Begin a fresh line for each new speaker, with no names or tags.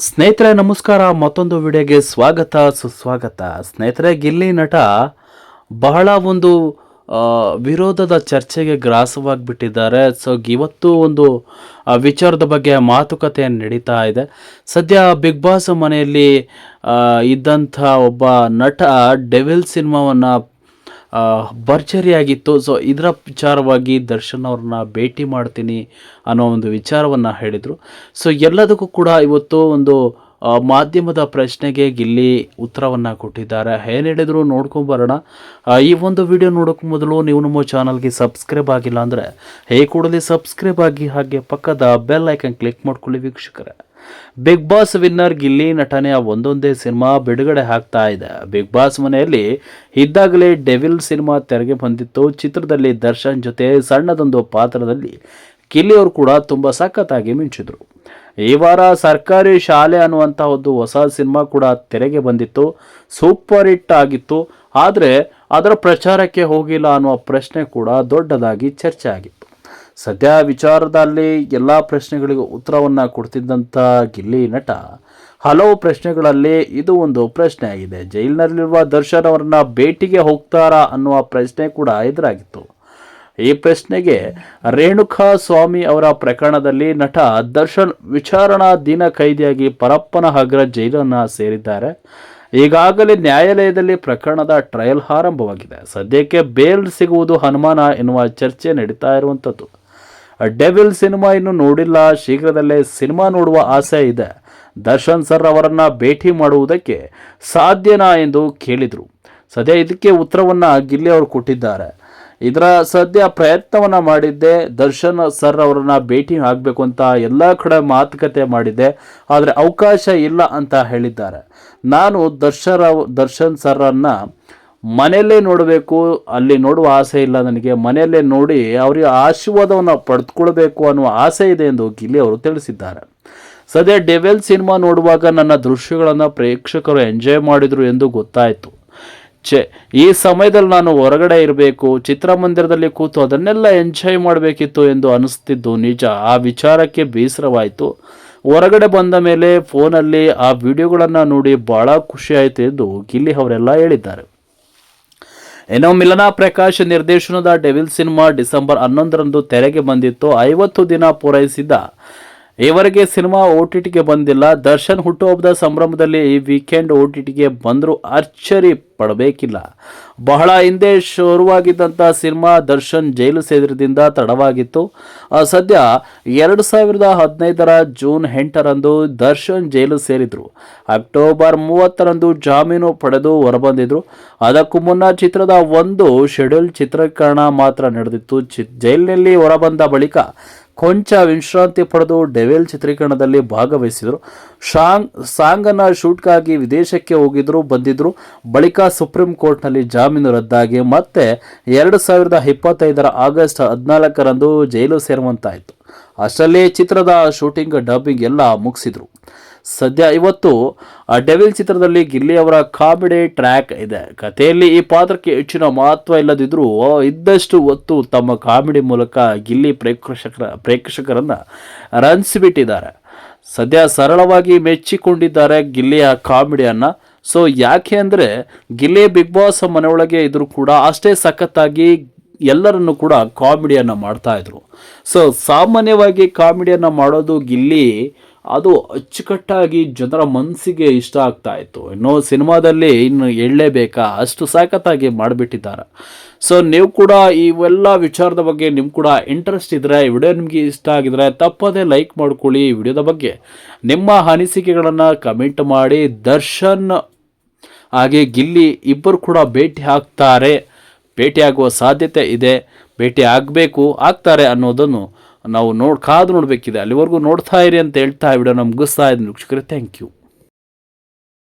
ಸ್ನೇಹಿತರೆ, ನಮಸ್ಕಾರ. ಮತ್ತೊಂದು ವಿಡಿಯೋಗೆ ಸ್ವಾಗತ, ಸುಸ್ವಾಗತ. ಸ್ನೇಹಿತರೆ ಗಿಲ್ಲಿ ನಟ ಬಹಳ ಒಂದು ವಿರೋಧದ ಚರ್ಚೆಗೆ ಗ್ರಾಸವಾಗಿಬಿಟ್ಟಿದ್ದಾರೆ. ಸೊ ಇವತ್ತು ಒಂದು ವಿಚಾರದ ಬಗ್ಗೆ ಮಾತುಕತೆ ನಡೀತಾ ಇದೆ. ಸದ್ಯ ಬಿಗ್ ಬಾಸ್ ಮನೆಯಲ್ಲಿ ಇದ್ದಂಥ ಒಬ್ಬ ನಟ ಡೆವಿಲ್ ಸಿನಿಮಾವನ್ನು ಭರ್ಜರಿಯಾಗಿತ್ತು. ಸೊ ಇದರ ವಿಚಾರವಾಗಿ ದರ್ಶನ್ ಅವ್ರನ್ನ ಭೇಟಿ ಮಾಡ್ತೀನಿ ಅನ್ನೋ ಒಂದು ವಿಚಾರವನ್ನು ಹೇಳಿದರು. ಸೊ ಎಲ್ಲದಕ್ಕೂ ಕೂಡ ಇವತ್ತು ಒಂದು ಮಾಧ್ಯಮದ ಪ್ರಶ್ನೆಗೆ ಗಿಲ್ಲಿ ಉತ್ತರವನ್ನು ಕೊಟ್ಟಿದ್ದಾರೆ. ಏನು ಹೇಳಿದ್ರು ನೋಡ್ಕೊಂಬರೋಣ ಈ ಒಂದು ವಿಡಿಯೋ ನೋಡೋಕೆ ಮೊದಲು ನೀವು ನಮ್ಮ ಚಾನಲ್ಗೆ ಸಬ್ಸ್ಕ್ರೈಬ್ ಆಗಿಲ್ಲ ಅಂದರೆ ಹೇ ಕೂಡಲೇ ಸಬ್ಸ್ಕ್ರೈಬ್ ಆಗಿ ಹಾಗೆ ಪಕ್ಕದ ಬೆಲ್ ಐಕನ್ ಕ್ಲಿಕ್ ಮಾಡ್ಕೊಳ್ಳಿ ವೀಕ್ಷಕರೇ. ಬಿಗ್ ಬಾಸ್ ವಿನ್ನರ್ ಗಿಲ್ಲಿ ನಟನೆಯ ಒಂದೊಂದೇ ಸಿನಿಮಾ ಬಿಡುಗಡೆ ಆಗ್ತಾ ಇದೆ. ಬಿಗ್ ಬಾಸ್ ಮನೆಯಲ್ಲಿ ಇದ್ದಾಗಲೇ ಡೆವಿಲ್ ಸಿನಿಮಾ ತೆರೆಗೆ ಬಂದಿತ್ತು. ಚಿತ್ರದಲ್ಲಿ ದರ್ಶನ್ ಜೊತೆ ಸಣ್ಣದೊಂದು ಪಾತ್ರದಲ್ಲಿ ಗಿಲ್ಲಿ ಅವರು ಕೂಡ ತುಂಬ ಸಖತ್ತಾಗಿ ಮಿಂಚಿದ್ರು. ಈ ವಾರ ಸರ್ಕಾರಿ ಶಾಲೆ ಅನ್ನುವಂಥ ಒಂದು ಹೊಸ ಸಿನಿಮಾ ಕೂಡ ತೆರೆಗೆ ಬಂದಿತ್ತು. ಸೂಪರ್ ಹಿಟ್ ಆಗಿತ್ತು ಆದರೆ ಅದರ ಪ್ರಚಾರಕ್ಕೆ ಹೋಗಿಲ್ಲ ಅನ್ನುವ ಪ್ರಶ್ನೆ ಕೂಡ ದೊಡ್ಡದಾಗಿ ಚರ್ಚೆ ಆಗಿತ್ತು. ಸದ್ಯ ವಿಚಾರದಲ್ಲಿ ಎಲ್ಲ ಪ್ರಶ್ನೆಗಳಿಗೂ ಉತ್ತರವನ್ನು ಕೊಡ್ತಿದ್ದಂಥ ಗಿಲ್ಲಿ ನಟ. ಹಲವು ಪ್ರಶ್ನೆಗಳಲ್ಲಿ ಇದು ಒಂದು ಪ್ರಶ್ನೆ ಆಗಿದೆ. ಜೈಲಿನಲ್ಲಿರುವ ದರ್ಶನ್ ಅವರನ್ನ ಭೇಟಿಗೆ ಹೋಗ್ತಾರಾ ಅನ್ನುವ ಪ್ರಶ್ನೆ ಕೂಡ ಎದುರಾಗಿತ್ತು. ಈ ಪ್ರಶ್ನೆಗೆ ರೇಣುಕಾ ಸ್ವಾಮಿ ಅವರ ಪ್ರಕರಣದಲ್ಲಿ ನಟ ದರ್ಶನ್ ವಿಚಾರಣಾ ದಿನ ಕೈದಿಯಾಗಿ ಪರಪ್ಪನ ಹಗ್ರ ಜೈಲನ್ನು ಸೇರಿದ್ದಾರೆ. ಈಗಾಗಲೇ ನ್ಯಾಯಾಲಯದಲ್ಲಿ ಪ್ರಕರಣದ ಟ್ರಯಲ್ ಆರಂಭವಾಗಿದೆ. ಸದ್ಯಕ್ಕೆ ಬೇಲ್ ಸಿಗುವುದು ಹನುಮಾನ ಎನ್ನುವ ಚರ್ಚೆ ನಡೀತಾ ಇರುವಂಥದ್ದು. ಡೆವಿಲ್ ಸಿನಿಮಾ ಇನ್ನು ನೋಡಿಲ್ಲ. ಶೀಘ್ರದಲ್ಲೇ ಸಿನಿಮಾ ನೋಡುವ ಆಸೆ ಇದೆ. ದರ್ಶನ್ ಸರ್ ಅವರನ್ನು ಭೇಟಿ ಮಾಡುವುದಕ್ಕೆ ಸಾಧ್ಯನಾ ಎಂದು ಕೇಳಿದರು. ಸದ್ಯ ಇದಕ್ಕೆ ಉತ್ತರವನ್ನು ಗಿಲ್ಲಿ ಅವರು ಕೊಟ್ಟಿದ್ದಾರೆ. ಇದರ ಸದ್ಯ ಪ್ರಯತ್ನವನ್ನ ಮಾಡಿದ್ದೆ. ದರ್ಶನ್ ಸರ್ ಅವರನ್ನ ಭೇಟಿ ಆಗಬೇಕು ಅಂತ ಎಲ್ಲ ಕಡೆ ಮಾತುಕತೆ ಮಾಡಿದ್ದೆ. ಆದರೆ ಅವಕಾಶ ಇಲ್ಲ ಅಂತ ಹೇಳಿದ್ದಾರೆ. ನಾನು ದರ್ಶನ್ ದರ್ಶನ್ ಸರ್ರನ್ನ ಮನೆಯಲ್ಲೇ ನೋಡಬೇಕು. ಅಲ್ಲಿ ನೋಡುವ ಆಸೆ ಇಲ್ಲ ನನಗೆ. ಮನೆಯಲ್ಲೇ ನೋಡಿ ಅವರಿಗೆ ಆಶೀರ್ವಾದವನ್ನು ಪಡೆದುಕೊಳ್ಬೇಕು ಅನ್ನುವ ಆಸೆ ಇದೆ ಎಂದು ಗಿಲ್ಲಿ ಅವರು ತಿಳಿಸಿದ್ದಾರೆ. ಸದ್ಯ ಡೆವೆಲ್ ಸಿನಿಮಾ ನೋಡುವಾಗ ನನ್ನ ದೃಶ್ಯಗಳನ್ನು ಪ್ರೇಕ್ಷಕರು ಎಂಜಾಯ್ ಮಾಡಿದರು ಎಂದು ಗೊತ್ತಾಯಿತು. ಛೆ ಈ ಸಮಯದಲ್ಲಿ ನಾನು ಹೊರಗಡೆ ಇರಬೇಕು, ಚಿತ್ರಮಂದಿರದಲ್ಲಿ ಕೂತು ಅದನ್ನೆಲ್ಲ ಎಂಜಾಯ್ ಮಾಡಬೇಕಿತ್ತು ಎಂದು ಅನಿಸ್ತಿದ್ದು ನಿಜ. ಆ ವಿಚಾರಕ್ಕೆ ಬೇಸರವಾಯಿತು. ಹೊರಗಡೆ ಬಂದ ಮೇಲೆ ಫೋನಲ್ಲಿ ಆ ವಿಡಿಯೋಗಳನ್ನು ನೋಡಿ ಭಾಳ ಖುಷಿ ಆಯಿತು ಎಂದು ಗಿಲ್ಲಿ ಅವರೆಲ್ಲ ಹೇಳಿದ್ದಾರೆ. ಏನೋ ಮಿಲನಾ ಪ್ರಕಾಶ್ ನಿರ್ದೇಶನದ ಡೆವಿಲ್ ಸಿನಿಮಾ ಡಿಸೆಂಬರ್ ಹನ್ನೊಂದರಂದು ತೆರೆಗೆ ಬಂದಿತ್ತು. ಐವತ್ತು ದಿನ ಪೂರೈಸಿದ್ದ ಈವರೆಗೆ ಸಿನಿಮಾ ಓ ಟಿ ಟಿಗೆ ಬಂದಿಲ್ಲ. ದರ್ಶನ್ ಹುಟ್ಟುಹಬ್ಬದ ಸಂಭ್ರಮದಲ್ಲಿ ಈ ವೀಕೆಂಡ್ ಓ ಟಿ ಟಿಗೆ ಬಂದರೂ ಅಚ್ಚರಿ ಪಡಬೇಕಿಲ್ಲ. ಬಹಳ ಹಿಂದೆ ಶುರುವಾಗಿದ್ದಂಥ ಸಿನಿಮಾ ದರ್ಶನ್ ಜೈಲು ಸೇರಿದಿಂದ ತಡವಾಗಿತ್ತು. ಸದ್ಯ ಎರಡು ಸಾವಿರದ ಹದಿನೈದರ ಜೂನ್ ಎಂಟರಂದು ದರ್ಶನ್ ಜೈಲು ಸೇರಿದ್ರು. ಅಕ್ಟೋಬರ್ ಮೂವತ್ತರಂದು ಜಾಮೀನು ಪಡೆದು ಹೊರಬಂದಿದ್ರು. ಅದಕ್ಕೂ ಮುನ್ನ ಚಿತ್ರದ ಒಂದು ಶೆಡ್ಯೂಲ್ ಚಿತ್ರೀಕರಣ ಮಾತ್ರ ನಡೆದಿತ್ತು. ಜೈಲಿನಲ್ಲಿ ಹೊರಬಂದ ಬಳಿಕ ಕೊಂಚ ವಿಶ್ರಾಂತಿ ಪಡೆದು ಡೆವೆಲ್ ಚಿತ್ರೀಕರಣದಲ್ಲಿ ಭಾಗವಹಿಸಿದರು. ಶಾಂಗ್, ಸಾಂಗನ ಶೂಟ್ಗಾಗಿ ವಿದೇಶಕ್ಕೆ ಹೋಗಿದ್ರು, ಬಂದಿದ್ರು. ಬಳಿಕ ಸುಪ್ರೀಂ ಕೋರ್ಟ್ನಲ್ಲಿ ಜಾಮೀನು ರದ್ದಾಗಿ. ಮತ್ತೆ ಎರಡು ಸಾವಿರದ ಇಪ್ಪತ್ತೈದರ ಆಗಸ್ಟ್ ಹದಿನಾಲ್ಕರಂದು ಜೈಲು ಸೇರುವಂತಾಯಿತು. ಅಷ್ಟರಲ್ಲಿ ಚಿತ್ರದ ಶೂಟಿಂಗ್, ಡಬ್ಬಿಂಗ್ ಎಲ್ಲ ಮುಗಿಸಿದ್ರು. ಸದ್ಯ ಇವತ್ತು ಡೆವಿಲ್ ಚಿತ್ರದಲ್ಲಿ ಗಿಲ್ಲಿ ಅವರ ಕಾಮಿಡಿ ಟ್ರ್ಯಾಕ್ ಇದೆ. ಕಥೆಯಲ್ಲಿ ಈ ಪಾತ್ರಕ್ಕೆ ಹೆಚ್ಚಿನ ಮಹತ್ವ ಇಲ್ಲದಿದ್ದರೂ ಇದ್ದಷ್ಟು ಹೊತ್ತು ತಮ್ಮ ಕಾಮಿಡಿ ಮೂಲಕ ಗಿಲ್ಲಿ ಪ್ರೇಕ್ಷಕರ, ಪ್ರೇಕ್ಷಕರನ್ನ ರಂಜಿಸಿಬಿಟ್ಟಿದ್ದಾರೆ. ಸದ್ಯ ಸರಳವಾಗಿ ಮೆಚ್ಚಿಕೊಂಡಿದ್ದಾರೆ ಗಿಲ್ಲಿಯ ಕಾಮಿಡಿಯನ್ನ. ಸೊ, ಯಾಕೆ ಅಂದರೆ, ಗಿಲ್ಲಿ ಬಿಗ್ ಬಾಸ್ ಮನೆಯೊಳಗೆ ಇದ್ದರೂ ಕೂಡ ಅಷ್ಟೇ ಸಖತ್ತಾಗಿ ಎಲ್ಲರನ್ನು ಕೂಡ ಕಾಮಿಡಿಯನ್ನು ಮಾಡ್ತಾ ಇದ್ರು. ಸೊ ಸಾಮಾನ್ಯವಾಗಿ ಕಾಮಿಡಿಯನ್ನು ಮಾಡೋದು ಗಿಲ್ಲಿ ಅದು ಅಚ್ಚುಕಟ್ಟಾಗಿ ಜನರ ಮನಸ್ಸಿಗೆ ಇಷ್ಟ ಆಗ್ತಾ ಇತ್ತು. ಇನ್ನು ಸಿನಿಮಾದಲ್ಲಿ ಇನ್ನು ಹೇಳಲೇಬೇಕಾ? ಅಷ್ಟು ಸಾಕತ್ತಾಗಿ ಮಾಡಿಬಿಟ್ಟಿದ್ದಾರೆ. ಸೊ ನೀವು ಕೂಡ ಇವೆಲ್ಲ ವಿಚಾರದ ಬಗ್ಗೆ ನಿಮ್ಗೆ ಕೂಡ ಇಂಟ್ರೆಸ್ಟ್ ಇದ್ದರೆ ಈ ವಿಡಿಯೋ ನಿಮಗೆ ಇಷ್ಟ ಆಗಿದ್ರೆ ತಪ್ಪದೇ ಲೈಕ್ ಮಾಡ್ಕೊಳ್ಳಿ ಈ ವಿಡಿಯೋದ ಬಗ್ಗೆ. ನಿಮ್ಮ ಅನಿಸಿಕೆಗಳನ್ನು ಕಮೆಂಟ್ ಮಾಡಿ. ದರ್ಶನ್ ಹಾಗೆ ಗಿಲ್ಲಿ ಇಬ್ಬರು ಕೂಡ ಭೇಟಿ ಆಗ್ತಾರೆ. ಭೇಟಿಯಾಗುವ ಸಾಧ್ಯತೆ ಇದೆ, ಭೇಟಿ ಆಗಬೇಕು, ಆಗ್ತಾರೆ ಅನ್ನೋದನ್ನು ನಾವು ನೋಡ್ ಕಾದು ನೋಡಬೇಕಿದೆ. ಅಲ್ಲಿವರೆಗೂ ನೋಡ್ತಾ ಇರಿ ಅಂತ ಹೇಳ್ತಾ ವಿಡಿಯೋನ ಮುಗಿಸ್ತಾ ಇದ್ದೀನಿ. ವೀಕ್ಷಕರೇ ಥ್ಯಾಂಕ್ ಯು